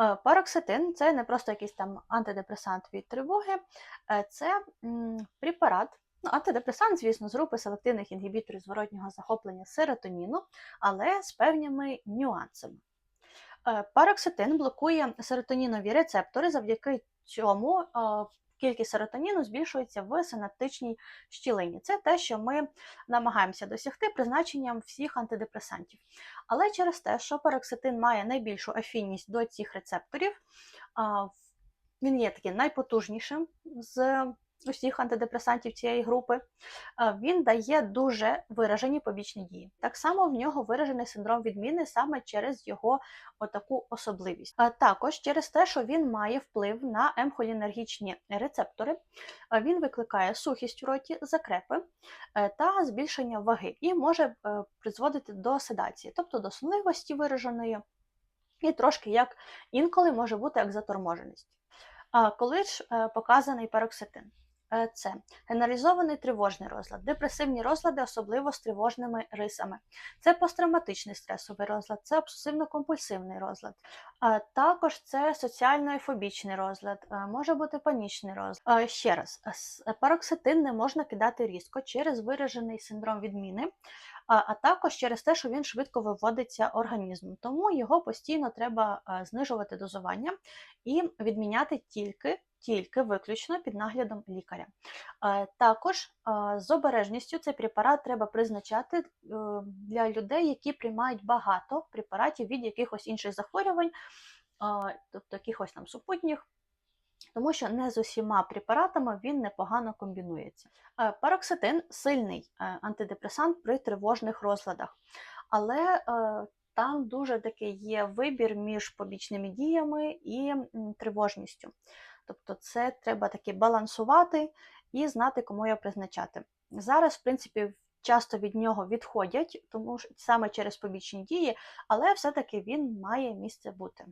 Е, Пароксетин це не просто якийсь там антидепресант від тривоги, е, це препарат. Ну, антидепресант, звісно, з групи селективних інгібіторів зворотнього захоплення серотоніну, але з певними нюансами. Е, Пароксетин блокує серотонінові рецептори, завдяки е, кількість серотоніну збільшується в синаптичній щілині. Це те, що ми намагаємося досягти призначенням всіх антидепресантів. Але через те, що пароксетин має найбільшу афінність до цих рецепторів, він є таким найпотужнішим з усіх антидепресантів цієї групи, він дає дуже виражені побічні дії. Так само в нього виражений синдром відміни саме через його отаку особливість. А також через те, що він має вплив на емхолінергічні рецептори, він викликає сухість у роті, закрепи е, та збільшення ваги і може е, призводити до седації, тобто до сонливості вираженої, і трошки як інколи може бути як заторможеність. А коли ж е, показаний пароксетин? Е, Це генералізований тривожний розлад, депресивні розлади, особливо з тривожними рисами. Це посттравматичний стресовий розлад, це обсесивно-компульсивний розлад. А Також це соціально-фобічний розлад, е, може бути панічний розлад. Е, Ще раз, пароксетин не можна кидати різко через виражений синдром відміни, а також через те, що він швидко виводиться організмом. Тому його постійно треба знижувати дозування і відміняти тільки, тільки виключно під наглядом лікаря. Е, Також е, з обережністю цей препарат треба призначати е, для людей, які приймають багато препаратів від якихось інших захворювань, тобто якихось там супутніх. Тому що не з усіма препаратами він непогано комбінується. Пароксетин сильний антидепресант при тривожних розладах, але там дуже такий є вибір між побічними діями і тривожністю. Тобто, це треба таки балансувати і знати, кому його призначати. Зараз, в принципі, часто від нього відходять, тому що саме через побічні дії, але все-таки він має місце бути.